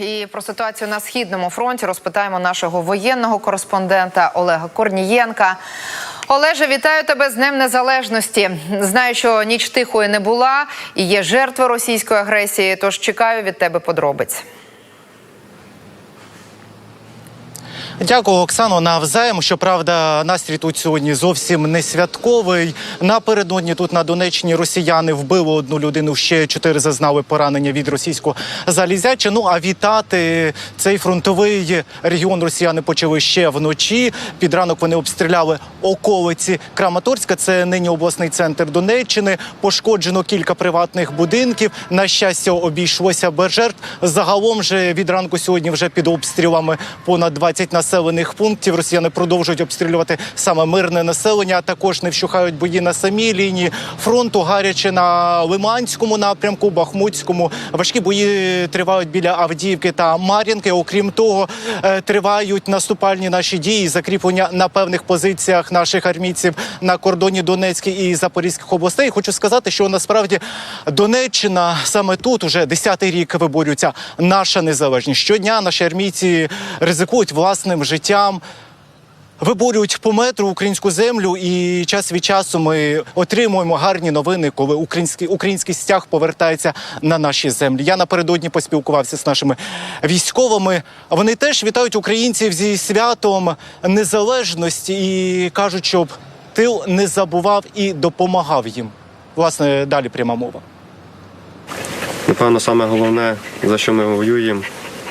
І про ситуацію на східному фронті розпитаємо нашого воєнного кореспондента Олега Корнієнка. Олеже, вітаю тебе з Днем Незалежності. Знаю, що ніч тихої не була і є жертви російської агресії. Тож чекаю від тебе подробиць. Дякую, Оксано. Навзаєм. Щоправда, настрій тут сьогодні зовсім не святковий. Напередодні тут на Донеччині росіяни вбили одну людину. Ще чотири зазнали поранення від російського залізяча. Ну а вітати цей фронтовий регіон росіяни почали ще вночі. Під ранок вони обстріляли околиці Краматорська. Це нині обласний центр Донеччини. Пошкоджено кілька приватних будинків. На щастя, обійшлося без жертв. Загалом же від ранку сьогодні вже під обстрілами понад 20 населених пунктів. Росіяни продовжують обстрілювати саме мирне населення. а Також не вщухають бої на самій лінії фронту. Гаряче на Лиманському напрямку, Бахмутському. Важкі бої тривають біля Авдіївки та Мар'їнки. Окрім того, е, тривають наступальні наші дії, закріплення на певних позиціях наших армійців на кордоні Донецької і Запорізьких областей. Хочу сказати, що насправді Донеччина саме тут уже десятий рік виборюється наша незалежність. Щодня наші армійці ризикують власним життям. Виборюють по метру українську землю, і час від часу ми отримуємо гарні новини, коли український український стяг повертається на наші землі. Я напередодні поспілкувався з нашими військовими. Вони теж вітають українців зі святом незалежності і кажуть, щоб тил не забував і допомагав їм. Власне, далі пряма мова. Напевно, саме головне, за що ми воюємо,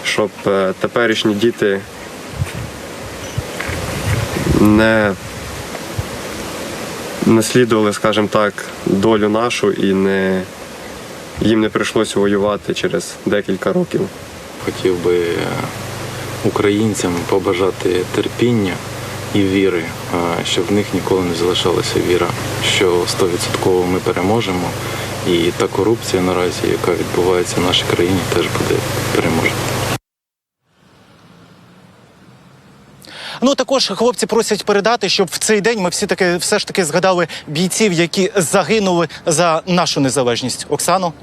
щоб е, теперішні діти не наслідували, скажімо так, долю нашу і не, їм не прийшлося воювати через декілька років. Хотів би е, українцям побажати терпіння і віри, е, щоб в них ніколи не залишалася віра, що 100% ми переможемо. І та корупція наразі, яка відбувається в нашій країні, теж буде переможена. Ну також хлопці просять передати, щоб в цей день ми всі таки все ж таки згадали бійців, які загинули за нашу незалежність. Оксано.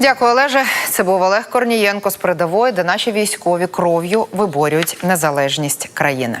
Дякую, Олеже. Це був Олег Корнієнко з передової, де наші військові кров'ю виборюють незалежність країни.